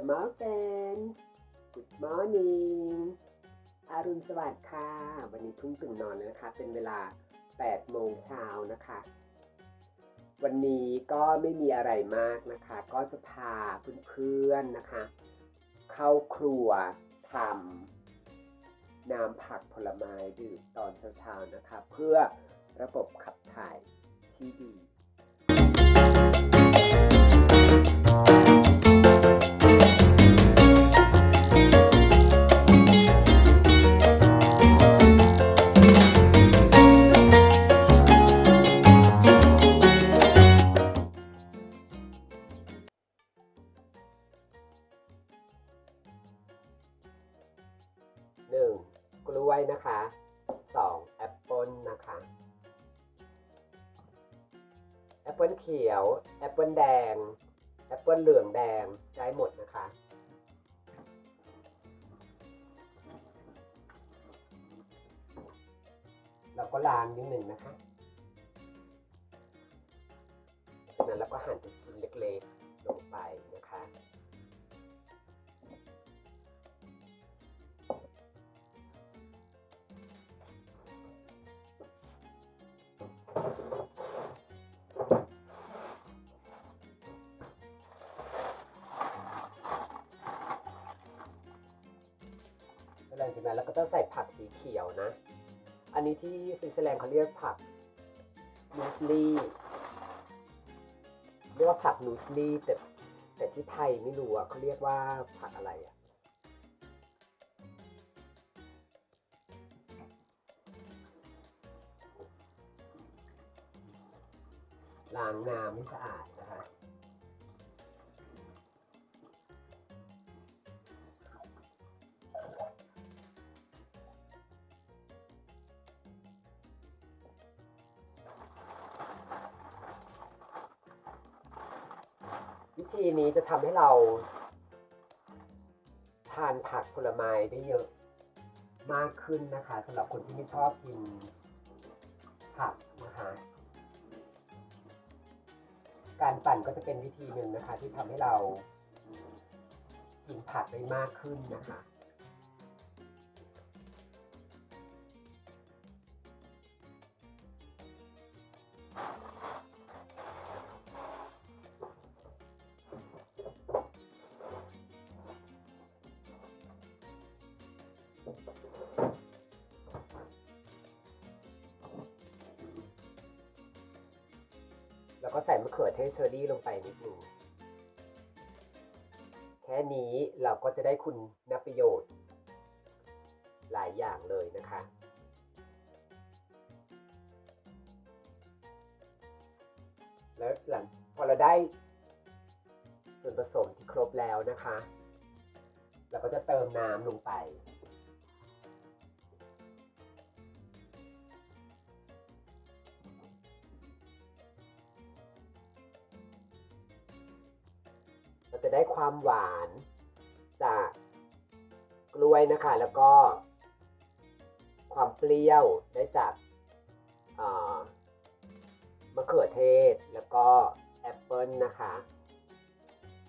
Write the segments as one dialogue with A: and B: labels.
A: small fan Good morning อารุณสวัสดิ์ค่ะ วันนี้เพิ่งตื่นนอนนะคะ เป็นเวลา 8 โมงเช้านะคะ วันนี้ก็ไม่มีอะไรมากนะคะ ก็จะพาเพื่อนๆนะคะ เข้าครัวทำน้ำผักผลไม้ดื่มตอนเช้าๆนะคะ เพื่อระบบขับถ่ายที่ดี กล้วยนะคะสองแอปเปิลนะคะแอปเปิลเขียวแอปเปิลแดงแอปเปิลเหลืองแดงได้หมดนะคะเราก็ล้างนิดหนึ่งนะคะจากนั้นเราก็หั่นเป็นชิ้นเหลังจากนั้นเราก็ต้องใส่ผักสีเขียวนะ อันนี้ที่สวิตเซอร์แลนด์เขาเรียกผักนูสลี่เรียกว่าผักนูสลี่แต่แต่ที่ไทยไม่รู้อะเขาเรียกว่าผักอะไรอะล้างน้ำให้สะอาดนะคะ วิธีนี้จะทำให้เรา ทานผักผลไม้ได้เยอะมากขึ้นนะคะสำหรับคนที่ไม่ชอบกินผักนะคะการปั่นก็จะเป็นวิธีหนึ่งนะคะ ที่ทำให้เรากินผักได้มากขึ้นนะคะ แล้วก็ใส่มะเขือเทศเชอรี่ลงไปนิดหนึง แค่นี้เราก็จะได้คุณนประโยชน์ หลายอย่างเลยนะคะ แล้วหลังพอเราได้ส่วนผสมที่ครบแล้วนะคะ เราก็จะเติมน้ำลงไป เราจะได้ความหวานจากกล้วยนะคะ แล้วก็ ความเปรี้ยวได้จากมะเขือเทศแล้วก็แอปเปิลนะคะ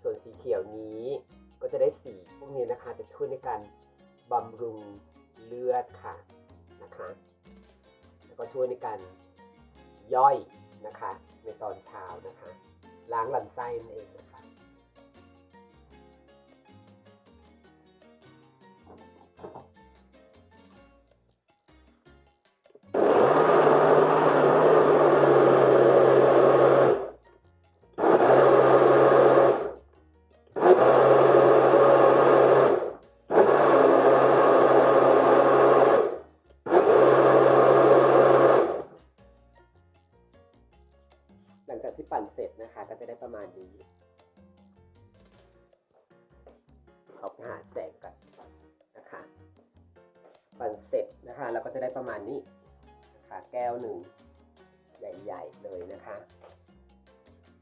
A: ส่วนสีเขียวนี้ก็จะได้สีพวกนี้นะคะ จะช่วยในการบำรุงเลือดค่ะนะคะแล้วก็ช่วยในการย่อยนะคะ ในตอนเช้านะคะ ล้างลำไส้นั่นเองนะคะ เสร็จนเราก็จะได้ประมาณนี้นะคะแก้วหนึ่งใหญ่ๆเลยนะคะ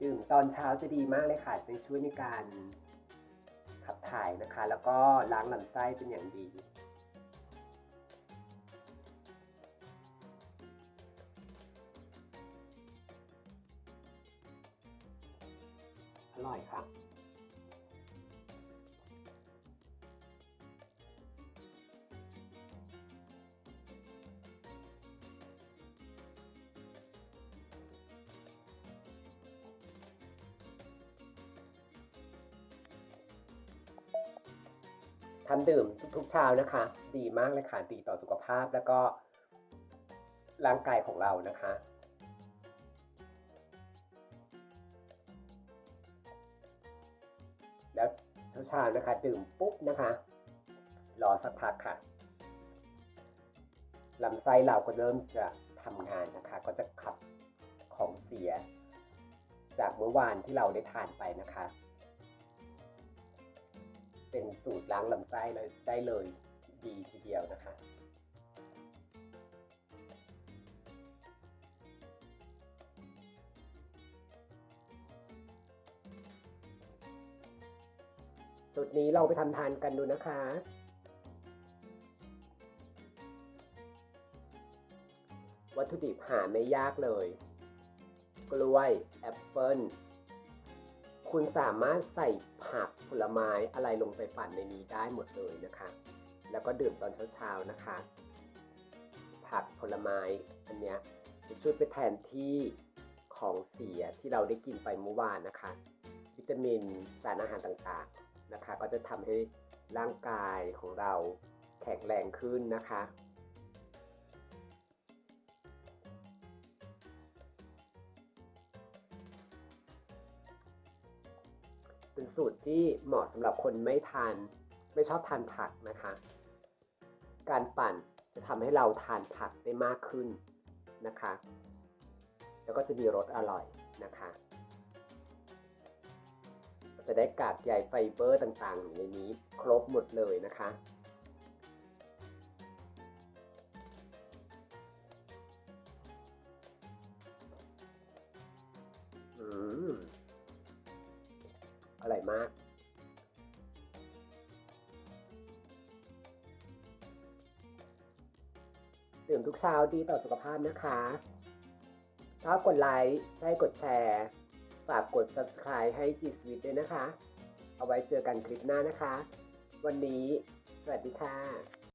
A: ดื่มตอนเช้าจะดีมากเลยค่ะจะช่วยในการขับถ่ายนะคะ แล้วก็ล้างลำไส้เป็นอย่างดี อร่อยค่ะ ฉันดื่มทุกๆเช้านะคะ ดีมากเลยค่ะ ดีต่อสุขภาพแล้วก็ร่างกายของเรานะคะ แล้วเช้าๆนะคะ ดื่มปุ๊บนะคะ รอสักพักค่ะลำไส้เราก็เริ่มจะทำงานนะคะ ก็จะขับของเสีย จากเมื่อวานที่เราได้ทานไปนะคะ เป็นสูตรล้างลำไส้เลยได้เลยดีทีเดียวนะคะ สูตรนี้เราไปทำทานกันดูนะคะวัตถุดิบหาไม่ยากเลย กล้วย แอปเปิ้ล คุณสามารถใส่ผักผลไม้อะไรลงไปปั่นในนี้ได้หมดเลยนะคะ แล้วก็ดื่มตอนเช้าๆนะคะ ผักผลไม้อันเนี้ยจะช่วยไปแทนที่ของเสียที่เราได้กินไปเมื่อวานนะคะ วิตามินสารอาหารต่างๆนะคะ ก็จะทำให้ร่างกายของเราแข็งแรงขึ้นนะคะ เป็นสูตรที่เหมาะสำหรับคนไม่ทาน ไม่ชอบทานผักนะคะ การปั่นจะทำให้เราทานผักได้มากขึ้นนะคะ แล้วก็จะมีรสอร่อยนะคะจะได้กากใยไฟเบอร์ต่างๆในนี้ ครบหมดเลยนะคะ ร่อยมาก ดื่มทุกเช้าดีต่อสุขภาพนะคะชอบกดไลค์ใช่กดแชร์ฝากกด subscribe ให้จีสวิตด้วยนะคะ เอาไว้เจอกันคลิปหน้านะคะ วันนี้ สวัสดีค่ะ